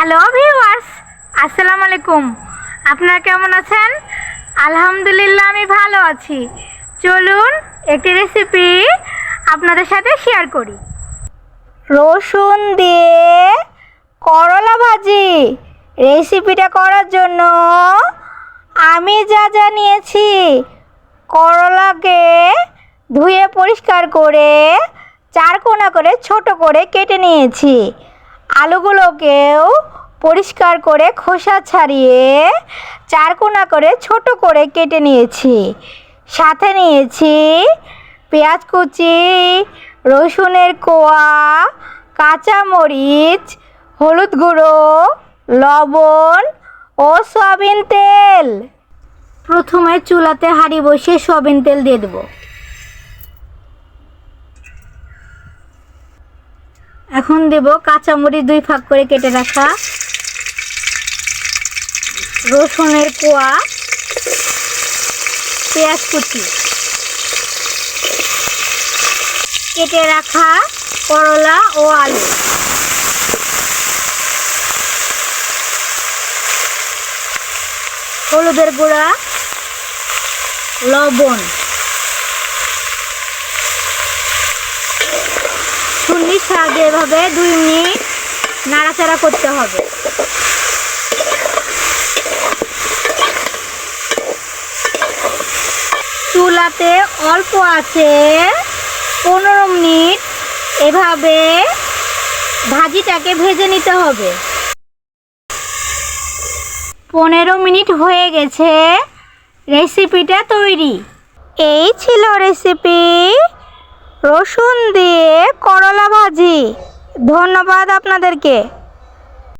Hello viewers আসসালামু আলাইকুম আপনারা কেমন আছেন আলহামদুলিল্লাহ আমি ভালো আছি চলুন একটি রেসিপি আপনাদের সাথে শেয়ার করি রসুন দিয়ে করলা ভাজি রেসিপিটা করার জন্য আমি যা যা নিয়েছি করলাকে ধুয়ে পরিষ্কার করে চার কোনা করে ছোট করে কেটে নিয়েছি। আলুগুলোকেও পরিষ্কার করে খোসা ছাড়িয়ে চার কোনা করে ছোট করে কেটে নিয়েছি। সাথে নিয়েছি পেঁয়াজ কুচি, রসুনের কোয়া কাঁচামরিচ হলুদ গুঁড়ো, লবণ ও সয়াবিন তেল। প্রথমে চুলাতে হাঁড়ি বসিয়ে সয়াবিন তেল দিয়ে দেবো। এখন দেব কাঁচামরিচ দুই ভাগ করে কেটে রাখা। রসুনের কোয়া, পেঁয়াজ কুচি। কেটে রাখা করলা ও আলু। হলুদের গুঁড়া, লবণ। চুন্নির সাহায্যে এভাবে দুই মিনিট নাড়াচাড়া করতে হবে। চুলাতে অল্প আছে পনেরো মিনিট এভাবে ভাজিটাকে ভেজে নিতে হবে। পনেরো মিনিট হয়ে গেছে রেসিপিটা তৈরি। এই ছিল রেসিপি। রসুন দিয়ে করলা ভাজি ধন্যবাদ আপনাদেরকে।